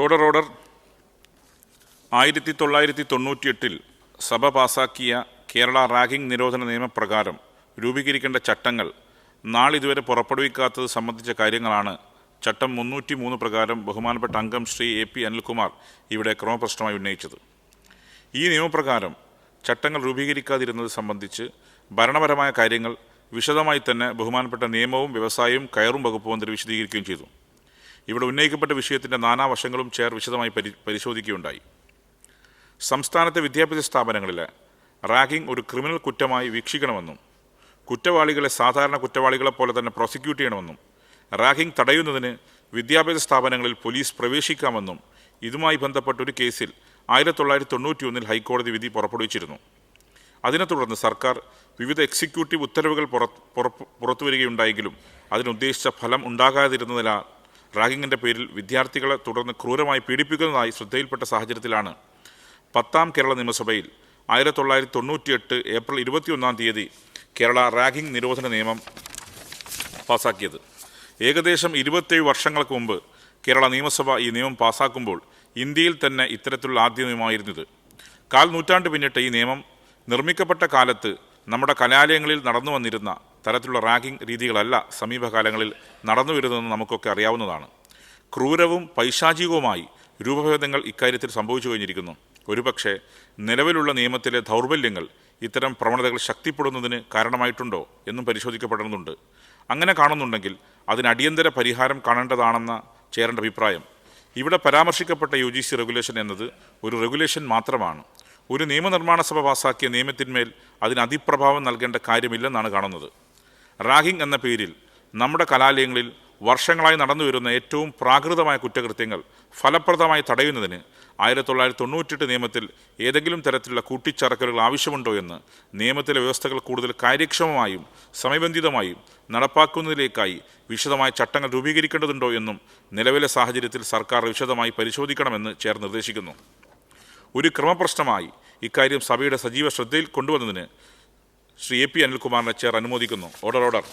Order order. ആയിരത്തി തൊള്ളായിരത്തി തൊണ്ണൂറ്റിയെട്ടിൽ സഭ പാസാക്കിയ കേരള റാഗിംഗ് നിരോധന നിയമപ്രകാരം രൂപീകരിക്കേണ്ട ചട്ടങ്ങൾ നാളിതുവരെ പുറപ്പെടുവിക്കാത്തത് സംബന്ധിച്ച കാര്യങ്ങളാണ് ചട്ടം മുന്നൂറ്റി മൂന്ന് പ്രകാരം ബഹുമാനപ്പെട്ട അംഗം ശ്രീ എ പി അനിൽകുമാർ ഇവിടെ ക്രമപ്രശ്നമായി ഉന്നയിച്ചത്. ഈ നിയമപ്രകാരം ചട്ടങ്ങൾ രൂപീകരിക്കാതിരുന്നത് സംബന്ധിച്ച് ഭരണപരമായ കാര്യങ്ങൾ വിശദമായി തന്നെ ബഹുമാനപ്പെട്ട നിയമവും വ്യവസായവും കയറും വകുപ്പ് മന്ത്രി വിശദീകരിക്കുകയും ചെയ്തു. ഇവിടെ ഉന്നയിക്കപ്പെട്ട വിഷയത്തിന്റെ നാനാവശങ്ങളും ചേർ വിശദമായി പരി പരിശോധിക്കുകയുണ്ടായി. സംസ്ഥാനത്തെ വിദ്യാഭ്യാസ സ്ഥാപനങ്ങളിൽ റാഗിംഗ് ഒരു ക്രിമിനൽ കുറ്റമായി വീക്ഷിക്കണമെന്നും കുറ്റവാളികളെ സാധാരണ കുറ്റവാളികളെ പോലെ തന്നെ പ്രോസിക്യൂട്ട് ചെയ്യണമെന്നും റാഗിംഗ് തടയുന്നതിന് വിദ്യാഭ്യാസ സ്ഥാപനങ്ങളിൽ പോലീസ് പ്രവേശിക്കാമെന്നും ഇതുമായി ബന്ധപ്പെട്ട ഒരു കേസിൽ ആയിരത്തി തൊള്ളായിരത്തി തൊണ്ണൂറ്റി ഒന്നിൽ ഹൈക്കോടതി വിധി പുറപ്പെടുവിച്ചിരുന്നു. അതിനെ തുടർന്ന് സർക്കാർ വിവിധ എക്സിക്യൂട്ടീവ് ഉത്തരവുകൾ പുറത്ത് പുറത്തുവരികയുണ്ടായെങ്കിലും അതിനുദ്ദേശിച്ച ഫലം ഉണ്ടാകാതിരുന്നതിനാൽ റാഗിങ്ങിന്റെ പേരിൽ വിദ്യാർത്ഥികളെ തുടർന്ന് ക്രൂരമായി പീഡിപ്പിക്കുന്നതായി ശ്രദ്ധയിൽപ്പെട്ട സാഹചര്യത്തിലാണ് പത്താം കേരള നിയമസഭയിൽ ആയിരത്തി തൊള്ളായിരത്തി തൊണ്ണൂറ്റിയെട്ട് ഏപ്രിൽ ഇരുപത്തിയൊന്നാം തീയതി കേരള റാഗിംഗ് നിരോധന നിയമം പാസാക്കിയത്. ഏകദേശം ഇരുപത്തേഴ് വർഷങ്ങൾക്ക് മുമ്പ് കേരള നിയമസഭ ഈ നിയമം പാസാക്കുമ്പോൾ ഇന്ത്യയിൽ തന്നെ ഇത്തരത്തിലുള്ള ആദ്യ നിയമമായിരുന്നത്. കാൽ നൂറ്റാണ്ട് പിന്നിട്ട് ഈ നിയമം നിർമ്മിക്കപ്പെട്ട കാലത്ത് നമ്മുടെ കലാലയങ്ങളിൽ നടന്നു വന്നിരുന്ന തരത്തിലുള്ള റാങ്കിംഗ് രീതികളല്ല സമീപകാലങ്ങളിൽ നടന്നു വരുന്നതെന്ന് നമുക്കൊക്കെ അറിയാവുന്നതാണ്. ക്രൂരവും പൈശാചികവുമായി രൂപഭേദങ്ങൾ ഇക്കാര്യത്തിൽ സംഭവിച്ചു കഴിഞ്ഞിരിക്കുന്നു. ഒരുപക്ഷെ നിലവിലുള്ള നിയമത്തിലെ ദൗർബല്യങ്ങൾ ഇത്തരം പ്രവണതകൾ ശക്തിപ്പെടുന്നതിന് കാരണമായിട്ടുണ്ടോ എന്നും പരിശോധിക്കപ്പെടുന്നുണ്ട് അങ്ങനെ കാണുന്നുണ്ടെങ്കിൽ അതിന് അടിയന്തര പരിഹാരം കാണേണ്ടതാണെന്ന ചേരേണ്ട അഭിപ്രായം. ഇവിടെ പരാമർശിക്കപ്പെട്ട യു ജി സി റെഗുലേഷൻ എന്നത് ഒരു റെഗുലേഷൻ മാത്രമാണ്. ഒരു നിയമനിർമ്മാണ സഭ പാസാക്കിയ നിയമത്തിന്മേൽ അതിന് അതിപ്രഭാവം നൽകേണ്ട കാര്യമില്ലെന്നാണ് കാണുന്നത്. റാഗിംഗ് എന്ന പേരിൽ നമ്മുടെ കലാലയങ്ങളിൽ വർഷങ്ങളായി നടന്നുവരുന്ന ഏറ്റവും പ്രാകൃതമായ കുറ്റകൃത്യങ്ങൾ ഫലപ്രദമായി തടയുന്നതിന് ആയിരത്തി തൊള്ളായിരത്തി തൊണ്ണൂറ്റെട്ട് നിയമത്തിൽ ഏതെങ്കിലും തരത്തിലുള്ള കൂട്ടിച്ചറക്കലുകൾ ആവശ്യമുണ്ടോ എന്ന് നിയമത്തിലെ വ്യവസ്ഥകൾ കൂടുതൽ കാര്യക്ഷമമായും സമയബന്ധിതമായും നടപ്പാക്കുന്നതിലേക്കായി വിശദമായ ചട്ടങ്ങൾ രൂപീകരിക്കേണ്ടതുണ്ടോ എന്നും നിലവിലെ സാഹചര്യത്തിൽ സർക്കാർ വിശദമായി പരിശോധിക്കണമെന്ന് ചേർ നിർദ്ദേശിക്കുന്നു. ഒരു ക്രമപ്രശ്നമായി ഇക്കാര്യം സഭയുടെ സജീവ ശ്രദ്ധയിൽ കൊണ്ടുവന്നതിന് ശ്രീ എ പി അനിൽകുമാറിനെ ചേർ അനുമോദിക്കുന്നു. Order order